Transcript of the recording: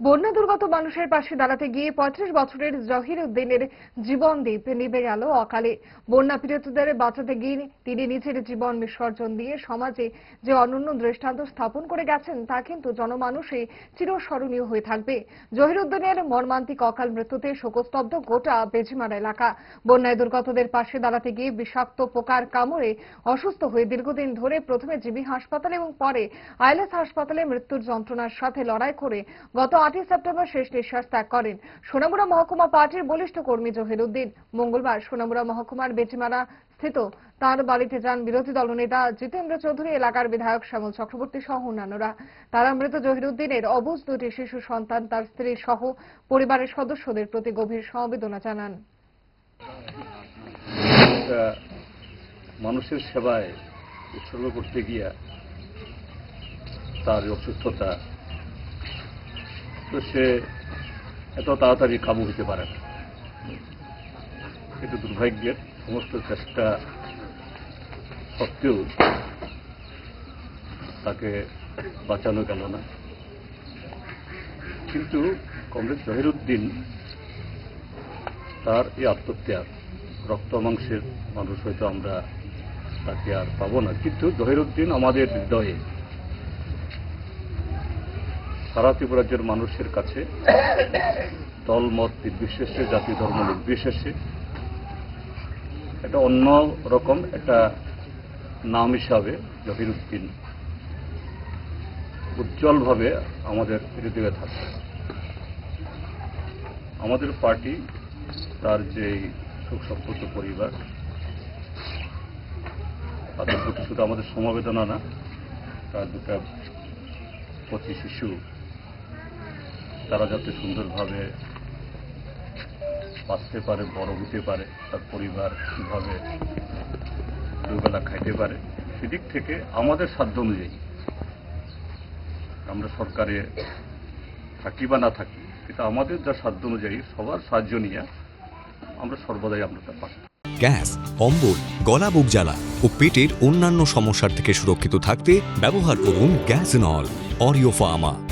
বন্যা দুর্গত মানুষের পাশে দাঁড়াতে গিয়ে পঁয়ত্রিশ বছরের জহির উদ্দিনের জীবন দ্বীপ নিভে গেল অকালে। বন্যা পীড়িতদের বাঁচাতে গিয়ে তিনি নিজের জীবন বিসর্জন দিয়ে সমাজে যে অনন্য দৃষ্টান্ত স্থাপন করে গেছেন, তা কিন্তু জনমানুষে চিরস্মরণীয় হয়ে থাকবে। জহির উদ্দিনের মর্মান্তিক অকাল মৃত্যুতে শোকস্তব্ধ গোটা বেজিমার এলাকা। বন্যায় দুর্গতদের পাশে দাঁড়াতে গিয়ে বিষাক্ত পোকার কামড়ে অসুস্থ হয়ে দীর্ঘদিন ধরে প্রথমে জিবি হাসপাতালে এবং পরে আইএলএস হাসপাতালে মৃত্যুর যন্ত্রণার সাথে লড়াই করে গত আটই সেপ্টেম্বর শেষ নিঃশ্বাস ত্যাগ করেন। সোনামুড়া মহকুমা পার্টির বলিষ্ঠ কর্মী জহিরুদ্দিন। মঙ্গলবার সোনামুড়া মহকুমার বেটিমারা স্থিত তার বাড়িতে যান বিরোধী দলনেতা জিতেন্দ্র চৌধুরী, এলাকার বিধায়ক শ্যামল চক্রবর্তী সহ অন্যান্যরা। তারা মৃত জহিরুদ্দিনের অবুজ দুটি শিশু, সন্তান, তার স্ত্রী সহ পরিবারের সদস্যদের প্রতি গভীর সমবেদনা জানান। মানুষের সেবায় উৎসর্গ করতে গিয়া তার অসুস্থতা তো সে এত তাড়াতাড়ি কাবু হতে পারে না। কিন্তু দুর্ভাগ্যের সমস্ত চেষ্টা সত্ত্বেও তাকে বাঁচানো গেল না। কিন্তু কমরেড জহিরুদ্দিন তার এই আত্মত্যাগ, রক্ত মাংসের মানুষ হয়তো আমরা তাকে আর পাবো না। কিন্তু জহিরুদ্দিন আমাদের হৃদয়ে সারা ত্রিপুরাজ্যের মানুষের কাছে দল মত নির্বিশেষে, জাতি ধর্ম নির্বিশেষে এটা অন্য রকম একটা নাম হিসাবে জহিরুদ্দিন উজ্জ্বলভাবে আমাদের হৃদয়ে থাকে আমাদের পার্টি, তার যে সুখ সম্পর্ক পরিবার, তাদের প্রতি শুধু আমাদের সমবেদনা না, তার দুটা কচি শিশু তারা যাতে সুন্দরভাবে বাঁচতে পারে, বড় হতে পারে, তার পরিবার কীভাবে দুবেলা খাইতে পারে, সেদিক থেকে আমাদের সাধ্য অনুযায়ী আমরা সরকারে থাকি বা না থাকি কিন্তু আমাদের যা সাধ্য অনুযায়ী সবার সাহায্য নিয়ে আমরা সর্বদাই আমরা তা পাই গ্যাস অম্বল গলা বুক জ্বালা ও পেটের অন্যান্য সমস্যার থেকে সুরক্ষিত থাকতে ব্যবহার করুন গ্যাস নল অরিও ফার্মা।